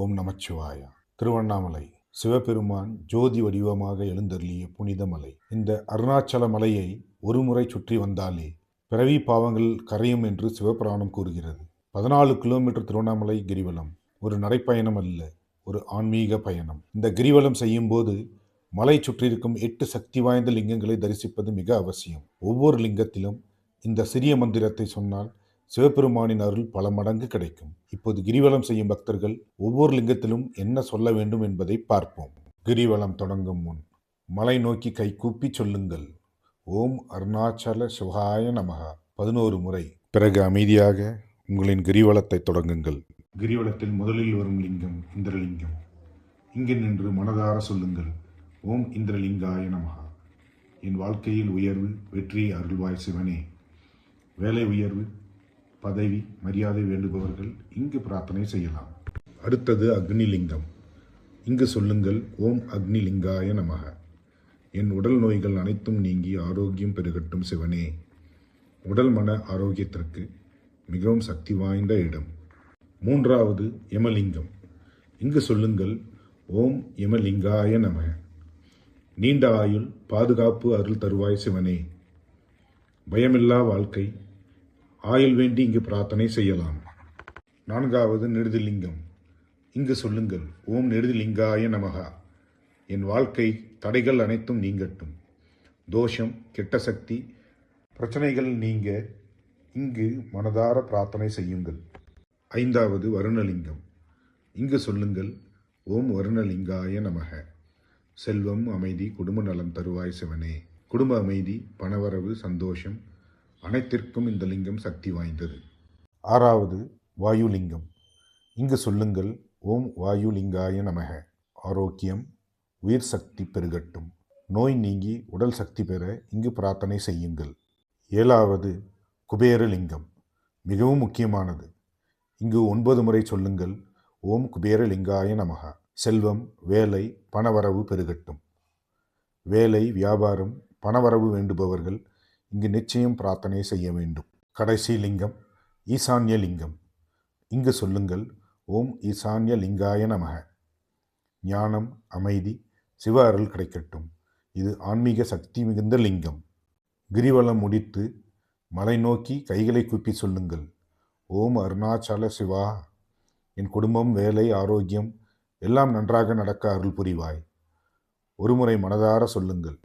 ஓம் நமச்சிவாயா. திருவண்ணாமலை. சிவபெருமான் ஜோதி வடிவமாக எழுந்தருளிய புனித மலை. இந்த அருணாச்சல மலையை ஒருமுறை சுற்றி வந்தாலே பிறவி பாவங்கள் கரையும் என்று சிவபுராணம் கூறுகிறது. பதினாலு கிலோமீட்டர் திருவண்ணாமலை கிரிவலம் ஒரு நடைப்பயணம் அல்ல ஒரு ஆன்மீக பயணம். இந்த கிரிவலம் செய்யும்போது மலை சுற்றியிருக்கும் எட்டு சக்தி வாய்ந்த லிங்கங்களை தரிசிப்பது மிக அவசியம். ஒவ்வொரு லிங்கத்திலும் இந்த சிறிய மந்திரத்தை சொன்னால் சிவபெருமானின் அருள் பல மடங்கு கிடைக்கும். இப்போது கிரிவலம் செய்யும் பக்தர்கள் ஒவ்வொரு லிங்கத்திலும் என்ன சொல்ல வேண்டும் என்பதை பார்ப்போம். கிரிவலம் தொடங்கும் முன் மலை நோக்கி கைகூப்பி சொல்லுங்கள். ஓம் அருணாச்சல சிவாய நமகா. பதினோரு முறை. பிறகு அமைதியாக உங்களின் கிரிவலத்தை தொடங்குங்கள். கிரிவலத்தில் முதலில் வரும் லிங்கம் இந்திரலிங்கம். இங்கு நின்று மனதார சொல்லுங்கள். ஓம் இந்திரலிங்காய நமகா. என் வாழ்க்கையில் உயர்வு வெற்றி அருள்வாய் சிவனே. வேலை உயர்வு பதவி மரியாதை வேண்டுபவர்கள் இங்கு பிரார்த்தனை செய்யலாம். அடுத்தது அக்னிலிங்கம். இங்கு சொல்லுங்கள் ஓம் அக்னிலிங்காய நமக. என் உடல் நோய்கள் அனைத்தும் நீங்கி ஆரோக்கியம் பெருகட்டும் சிவனே. உடல் மன ஆரோக்கியத்திற்கு மிகவும் சக்தி வாய்ந்த இடம். மூன்றாவது யமலிங்கம். இங்கு சொல்லுங்கள் ஓம் யமலிங்காய நம நீண்ட ஆயுள் பாதுகாப்பு அருள் தருவாய் சிவனே. பயமில்லா வாழ்க்கை. ஆயுள் வேண்டி இங்கு பிரார்த்தனை செய்யலாம். நான்காவது நெடுதிலிங்கம். இங்கு சொல்லுங்கள் ஓம் நெடுதிலிங்காய நமகா. என் வாழ்க்கை தடைகள் அனைத்தும் நீங்கட்டும். தோஷம் கெட்ட சக்தி பிரச்சனைகள் நீங்க இங்கு மனதார பிரார்த்தனை செய்யுங்கள். ஐந்தாவது வருணலிங்கம். இங்கு சொல்லுங்கள் ஓம் வருணலிங்காய நமக. செல்வம் அமைதி குடும்ப நலம் தருவாய் சிவனே. குடும்ப அமைதி பணவரவு சந்தோஷம் அனைத்திற்கும் இந்த லிங்கம் சக்தி வாய்ந்தது. ஆறாவது வாயுலிங்கம். இங்கு சொல்லுங்கள் ஓம் வாயுலிங்காய நமக. ஆரோக்கியம் உயிர் சக்தி பெருகட்டும். நோய் நீங்கி உடல் சக்தி பெற இங்கு பிரார்த்தனை செய்யுங்கள். ஏழாவது குபேரலிங்கம். மிகவும் முக்கியமானது. இங்கு ஒன்பது முறை சொல்லுங்கள் ஓம் குபேரலிங்காய நமக. செல்வம் வேலை பணவரவு பெருகட்டும். வேலை வியாபாரம் பணவரவு வேண்டுபவர்கள் இங்கு நிச்சயம் பிரார்த்தனை செய்ய வேண்டும். கடைசி லிங்கம் ஈசான்ய லிங்கம். இங்கு சொல்லுங்கள் ஓம் ஈசான்ய லிங்காய நமக. ஞானம் அமைதி சிவ அருள் கிடைக்கட்டும். இது ஆன்மீக சக்தி மிகுந்த லிங்கம். கிரிவலம் முடித்து மலை நோக்கி கைகளை கூப்பி சொல்லுங்கள். ஓம் அருணாச்சல சிவா. என் குடும்பம் வேலை ஆரோக்கியம் எல்லாம் நன்றாக நடக்க அருள் புரிவாய். ஒருமுறை மனதார சொல்லுங்கள்.